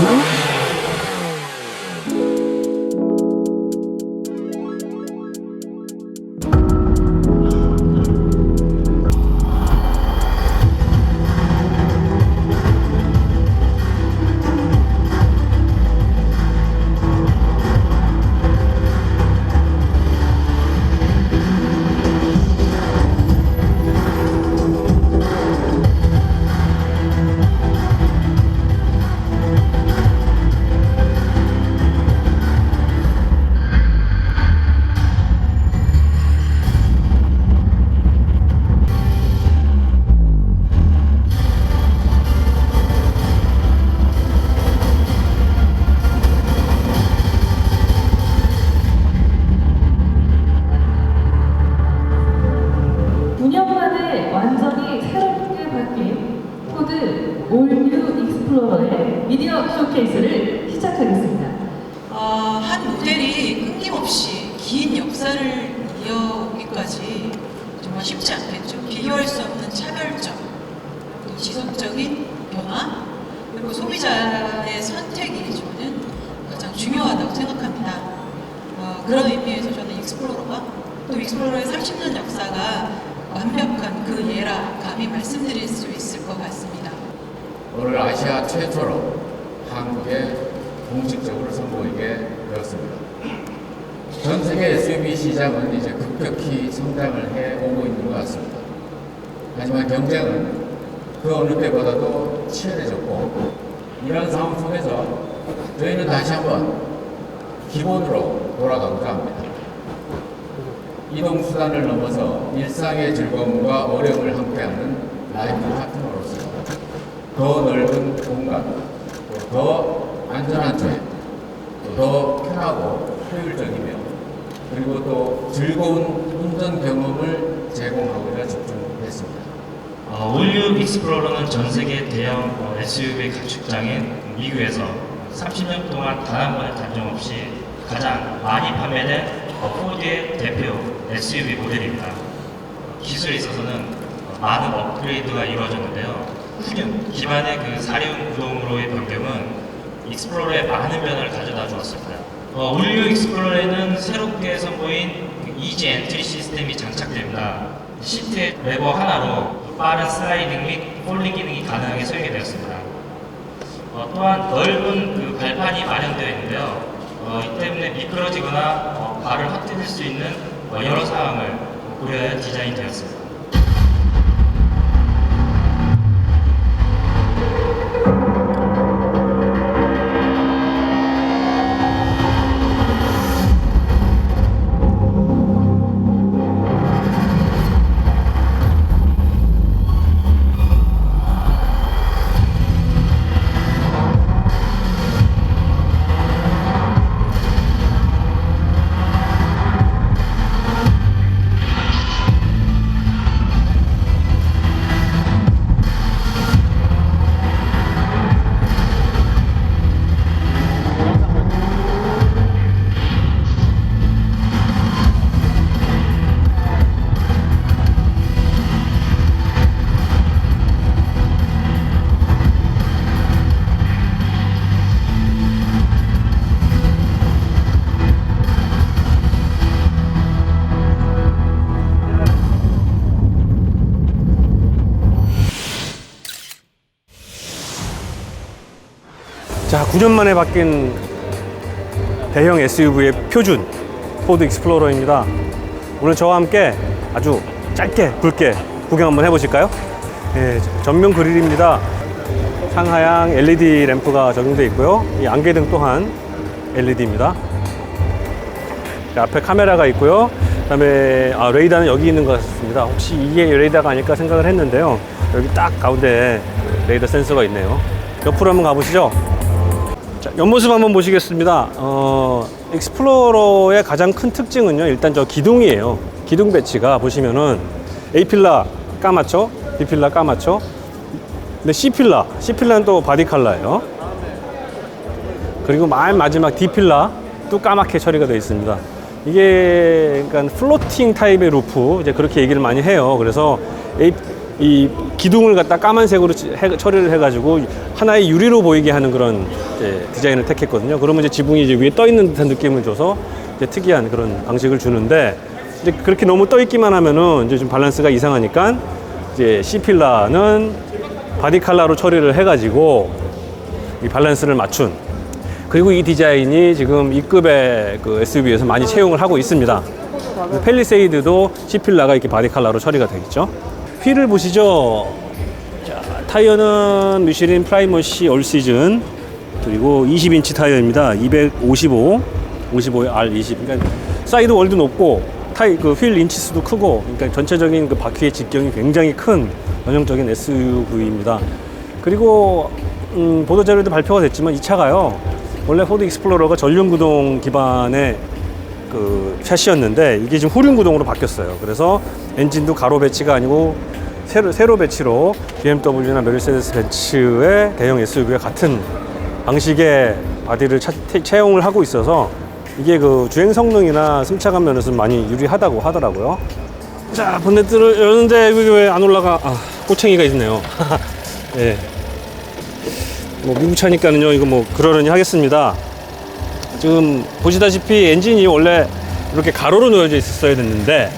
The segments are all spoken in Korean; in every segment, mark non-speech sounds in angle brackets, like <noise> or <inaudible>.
Mm-hmm. 그런 의미에서 저는 익스플로러가 또 익스플로러의 30년 역사가 완벽한 그 예라 감히 말씀드릴 수 있을 것 같습니다. 오늘 아시아 최초로 한국에 공식적으로 선보이게 되었습니다. 전 세계 SUV 시장은 이제 급격히 성장을 해 오고 있는 것 같습니다. 하지만 경쟁은 그 어느 때보다도 치열해졌고 이런 상황 속에서 저희는 다시 한번 기본으로 돌아가고자 합니다. 이동 수단을 넘어서 일상의 즐거움과 어려움을 함께하는 라이프 파트너로서 더 넓은 공간, 또더 안전한 또더 편하고 효율적이며 그리고 또 즐거운 운전 경험을 제공하고자 집중했습니다. 어, 올류 익스플로러는 전 세계 대형 어, SUV 가축장인 미국에서 30년 동안 단 한 번의 단종 없이 가장 많이 판매된 어, 포드의 대표 SUV 모델입니다. 기술에 있어서는 어, 많은 업그레이드가 이루어졌는데요. 후륜 기반의 그 사륜 구동으로의 변경은 익스플로러에 많은 변화를 가져다 주었습니다. 어, 올류 익스플로러에는 새롭게 선보인 그 이지 엔트리 시스템이 장착됩니다. 시트의 레버 하나로 빠른 슬라이딩 및 폴링 기능이 가능하게 설계되었습니다. 어, 또한 넓은 그 발판이 마련되어 있는데요. 어, 이 때문에 미끄러지거나 어, 발을 헛디딜 수 있는 어, 여러 상황을 고려하여 디자인되었습니다. 9년 만에 바뀐 대형 SUV의 표준 포드 익스플로러입니다. 오늘 저와 함께 아주 짧게 굵게 구경 한번 해보실까요? 예, 전면 그릴입니다. 상하향 LED 램프가 적용되어 있고요. 이 안개등 또한 LED입니다. 앞에 카메라가 있고요. 그다음에 아, 레이더는 여기 있는 것 같습니다. 혹시 이게 레이더가 아닐까 생각을 했는데요. 여기 딱 가운데 레이더 센서가 있네요. 옆으로 한번 가보시죠. 자, 옆모습 한번 보시겠습니다. 어, 익스플로러의 가장 큰 특징은요, 일단 저 기둥이에요. 기둥 배치가 보시면은 A필라 까맣죠? B필라 까맣죠? 근데 C필라, C필라는 또 바디 컬러예요. 그리고 맨 마지막 D필라 또 까맣게 처리가 되어 있습니다. 이게 그러니까 플로팅 타입의 루프 이제 그렇게 얘기를 많이 해요. 그래서 A, 이 기둥을 갖다 까만색으로 치- 해- 처리를 해가지고 하나의 유리로 보이게 하는 그런 디자인을 택했거든요. 그러면 이제 지붕이 이제 위에 떠 있는 듯한 느낌을 줘서 이제 특이한 그런 방식을 주는데 이제 그렇게 너무 떠 있기만 하면은 이제 좀 밸런스가 이상하니까 이제 C 필라는 바디 칼라로 처리를 해가지고 이 밸런스를 맞춘 그리고 이 디자인이 지금 E급의 그 SUV에서 많이 채용을 하고 있습니다. 펠리세이드도 C필라가 이렇게 바디 칼라로 처리가 되겠죠. 휠을 보시죠. 자, 타이어는 미쉐린 프라이머시 올 시즌 그리고 20인치 타이어입니다. 255, 55에 R20. 그러니까 사이드 월도 높고 타이 그 휠 인치수도 크고 그러니까 전체적인 그 바퀴의 직경이 굉장히 큰 전형적인 SUV입니다. 그리고 음, 보도 자료에도 발표가 됐지만 이 차가요. 원래 포드 익스플로러가 전륜 구동 기반의 그 샷이었는데 이게 지금 후륜 구동으로 바뀌었어요. 그래서 엔진도 가로 배치가 아니고 세로, 세로 배치로 BMW나 메르세데스 벤츠의 대형 SUV와 같은 방식의 바디를 차- 태- 채용을 하고 있어서 이게 그 주행 성능이나 승차감 면에서 많이 유리하다고 하더라고요. 자, 본네트를 여는데 이게 왜 안 올라가? 아, 꼬챙이가 있네요. <laughs> 예. 뭐 미국 차니까는요, 이거 뭐 그러려니 하겠습니다. 지금 보시다시피 엔진이 원래 이렇게 가로로 놓여져 있었어야 됐는데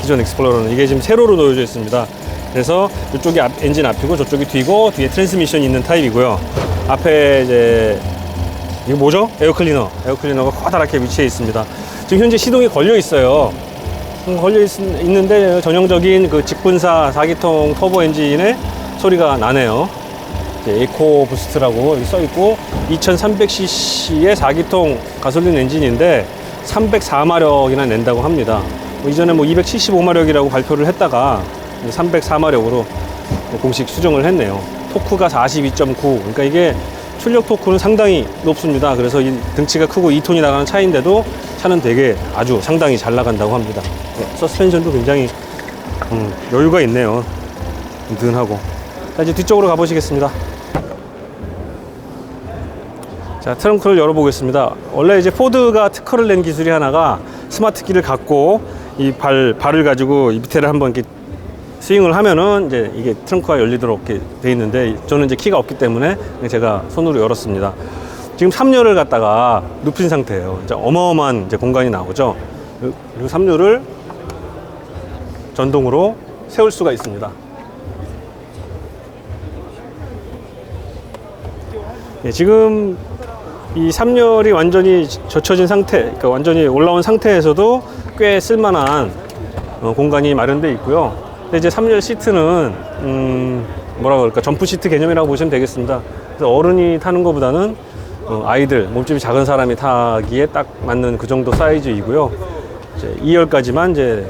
기존 익스플로러는 이게 지금 세로로 놓여져 있습니다. 그래서 이쪽이 앞, 엔진 앞이고 저쪽이 뒤고 뒤에 트랜스미션이 있는 타입이고요. 앞에 이제 이거 뭐죠? 에어클리너. 에어클리너가 커다랗게 위치해 있습니다. 지금 현재 시동이 걸려 있어요. 음, 걸려 있, 는데 전형적인 그 직분사 4기통 터보 엔진의 소리가 나네요. 에코 부스트라고 써 있고 2300cc의 4기통 가솔린 엔진인데 304마력이나 낸다고 합니다. 뭐 이전에 뭐 275마력이라고 발표를 했다가 304마력으로 공식 수정을 했네요. 토크가 42.9. 그러니까 이게 출력 토크는 상당히 높습니다. 그래서 이 등치가 크고 2톤이 나가는 차인데도 차는 되게 아주 상당히 잘 나간다고 합니다. 네, 서스펜션도 굉장히 음, 여유가 있네요. 든든하고. 자, 이제 뒤쪽으로 가보시겠습니다. 자, 트렁크를 열어보겠습니다. 원래 이제 포드가 특허를 낸 기술이 하나가 스마트 키를 갖고 이 발, 발을 가지고 이 밑에를 한번 이렇게 스윙을 하면은 이제 이게 트렁크가 열리도록 이렇게 돼 있는데 저는 이제 키가 없기 때문에 제가 손으로 열었습니다. 지금 3열을 갖다가 눕힌 상태예요. 이제 어마어마한 이제 공간이 나오죠. 그리고 3열을 전동으로 세울 수가 있습니다. 예, 지금 이 3열이 완전히 젖혀진 상태, 그러니까 완전히 올라온 상태에서도 꽤 쓸만한 어, 공간이 마련되어 있고요. 근데 이제 3열 시트는 음, 뭐라 그럴까 점프 시트 개념이라고 보시면 되겠습니다. 그래서 어른이 타는 것보다는 어, 아이들 몸집이 작은 사람이 타기에 딱 맞는 그 정도 사이즈이고요. 이제 2열까지만 이제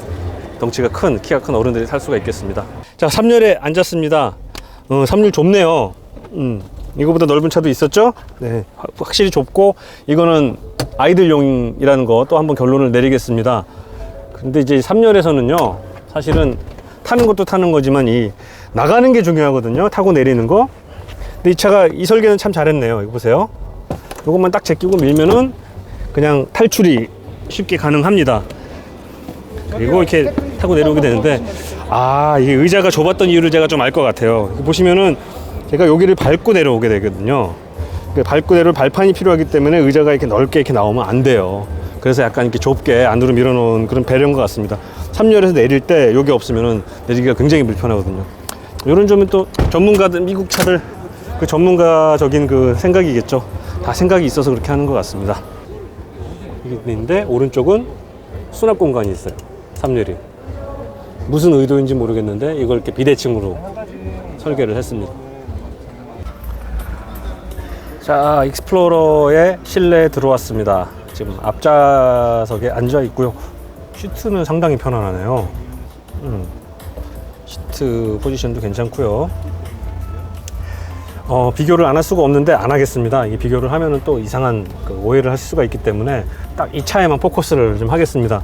덩치가 큰 키가 큰 어른들이 탈 수가 있겠습니다. 자, 3열에 앉았습니다. 어, 3열 좁네요. 음, 이거보다 넓은 차도 있었죠? 네, 확- 확실히 좁고 이거는 아이들용이라는 거 또 한번 결론을 내리겠습니다. 근데 이제 3열에서는요, 사실은 타는 것도 타는 거지만 이 나가는 게 중요하거든요. 타고 내리는 거. 근데 이 차가 이 설계는 참 잘했네요. 이거 보세요. 이것만 딱 제끼고 밀면은 그냥 탈출이 쉽게 가능합니다. 그리고 이렇게 타고 내려오게 되는데 아 이게 의자가 좁았던 이유를 제가 좀 알 것 같아요. 보시면은 제가 여기를 밟고 내려오게 되거든요. 그 밟고 내려올 발판이 필요하기 때문에 의자가 이렇게 넓게 이렇게 나오면 안 돼요. 그래서 약간 이렇게 좁게 안으로 밀어놓은 그런 배려인 것 같습니다. 3열에서 내릴 때 여기 없으면은 내리기가 굉장히 불편하거든요. 이런 점은 또 전문가들 미국 차들 그 전문가적인 그 생각이겠죠. 다 생각이 있어서 그렇게 하는 것 같습니다. 있는데 오른쪽은 수납 공간이 있어요. 3열이. 무슨 의도인지 모르겠는데 이걸 이렇게 비대칭으로 설계를 했습니다. 자, 익스플로러의 실내에 들어왔습니다. 지금 앞좌석에 앉아 있고요. 시트는 상당히 편안하네요. 음, 시트 포지션도 괜찮고요. 어, 비교를 안 할 수가 없는데 안 하겠습니다. 이 비교를 하면은 또 이상한 그 오해를 할 수가 있기 때문에 딱 이 차에만 포커스를 좀 하겠습니다.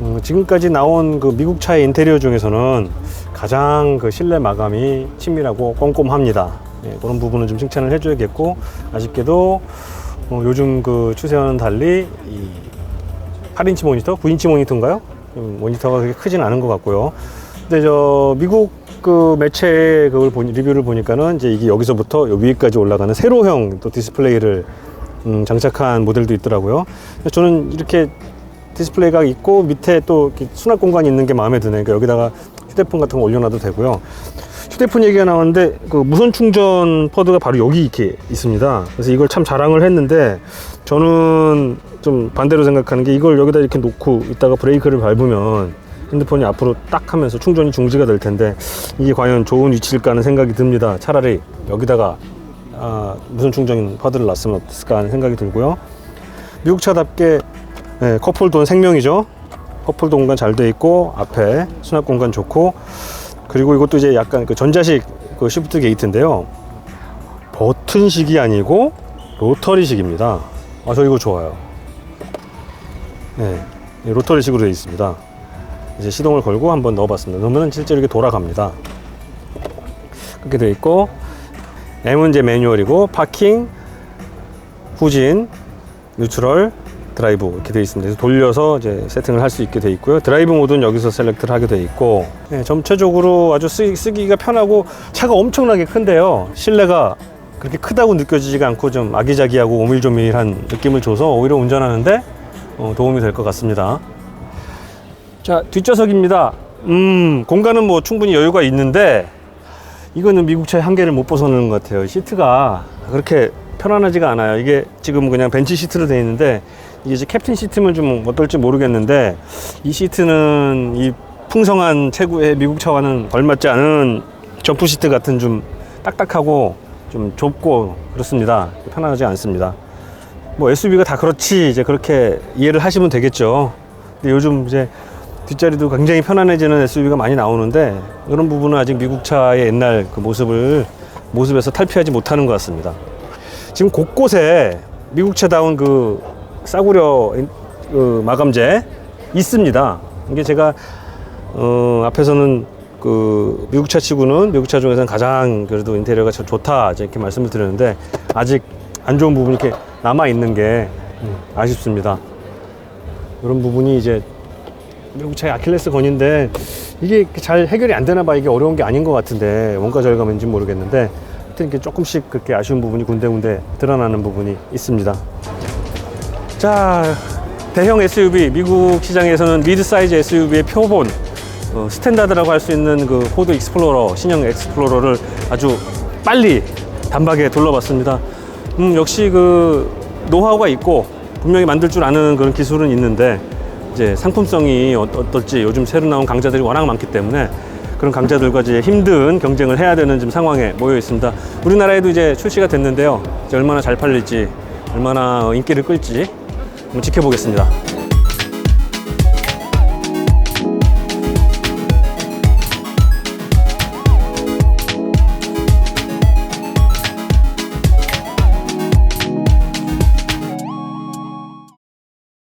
음, 지금까지 나온 그 미국 차의 인테리어 중에서는 가장 그 실내 마감이 친밀하고 꼼꼼합니다. 예, 그런 부분은 좀 칭찬을 해줘야겠고 아쉽게도 어, 요즘 그 추세와는 달리 이 8인치 모니터, 9인치 모니터인가요? 음, 모니터가 그렇게 크진 않은 것 같고요. 근데 저 미국 그 매체의 그걸 보니, 리뷰를 보니까는 이제 이게 여기서부터 요 위에까지 올라가는 세로형 또 디스플레이를 음, 장착한 모델도 있더라고요. 저는 이렇게 디스플레이가 있고 밑에 또 수납 공간이 있는 게 마음에 드네. 그러니까 여기다가 휴대폰 같은 거 올려놔도 되고요. 휴대폰 얘기가 나왔는데 그 무선 충전 퍼드가 바로 여기 이렇게 있습니다. 그래서 이걸 참 자랑을 했는데 저는 좀 반대로 생각하는 게 이걸 여기다 이렇게 놓고 있다가 브레이크를 밟으면 핸드폰이 앞으로 딱 하면서 충전이 중지가 될 텐데 이게 과연 좋은 위치일까 하는 생각이 듭니다. 차라리 여기다가 아, 무선 충전 퍼드를 놨으면 어땠을까 하는 생각이 들고요. 미국 차답게 네, 컵홀더는 생명이죠. 컵홀더 공간 잘 돼 있고 앞에 수납 공간 좋고 그리고 이것도 이제 약간 그 전자식 그 시프트 게이트인데요. 버튼식이 아니고 로터리식입니다. 아, 저 이거 좋아요. 네, 이 로터리식으로 되어 있습니다. 이제 시동을 걸고 한번 넣어봤습니다. 넣으면 실제로 이렇게 돌아갑니다. 그렇게 되어 있고 M은 이제 매뉴얼이고 파킹, 후진, 뉴트럴, 드라이브 이렇게 되어 있습니다. 그래서 돌려서 이제 세팅을 할 수 있게 되어 있고요. 드라이브 모드는 여기서 셀렉트를 하게 되어 있고 네, 전체적으로 아주 쓰, 쓰기가 편하고 차가 엄청나게 큰데요. 실내가 그렇게 크다고 느껴지지가 않고 좀 아기자기하고 오밀조밀한 느낌을 줘서 오히려 운전하는데 어, 도움이 될 것 같습니다. 자 뒷좌석입니다. 음 공간은 뭐 충분히 여유가 있는데 이거는 미국 차의 한계를 못 벗어나는 것 같아요. 시트가 그렇게 편안하지가 않아요. 이게 지금 그냥 벤치 시트로 되어 있는데 이제 캡틴 시트면 좀 어떨지 모르겠는데 이 시트는 이 풍성한 최고의 미국 차와는 걸맞지 않은 점프 시트 같은 좀 딱딱하고 좀 좁고 그렇습니다. 편안하지 않습니다. 뭐 SUV가 다 그렇지 이제 그렇게 이해를 하시면 되겠죠. 근데 요즘 이제 뒷자리도 굉장히 편안해지는 SUV가 많이 나오는데 그런 부분은 아직 미국 차의 옛날 그 모습을 모습에서 탈피하지 못하는 것 같습니다. 지금 곳곳에 미국 차다운 그 싸구려 인- 그 마감재 있습니다. 이게 제가 어, 앞에서는 그 미국차 치고는 미국차 중에서는 가장 그래도 인테리어가 참 좋다 이렇게 말씀을 드렸는데 아직 안 좋은 부분이 이렇게 남아 있는 게 음, 아쉽습니다. 이런 부분이 이제 미국차의 아킬레스 건인데 이게 잘 해결이 안 되나 봐 이게 어려운 게 아닌 것 같은데 원가 절감인지 모르겠는데 하여튼 이렇게 조금씩 그렇게 아쉬운 부분이 군데군데 드러나는 부분이 있습니다. 자 대형 SUV 미국 시장에서는 미드 사이즈 SUV의 표본 어, 스탠다드라고 할 수 있는 그 포드 익스플로러 신형 익스플로러를 아주 빨리 단박에 둘러봤습니다. 음, 역시 그 노하우가 있고 분명히 만들 줄 아는 그런 기술은 있는데 이제 상품성이 어, 어떨지 요즘 새로 나온 강자들이 워낙 많기 때문에 그런 강자들과 이제 힘든 경쟁을 해야 되는 지금 상황에 모여 있습니다. 우리나라에도 이제 출시가 됐는데요. 이제 얼마나 잘 팔릴지, 얼마나 인기를 끌지 한번 지켜보겠습니다.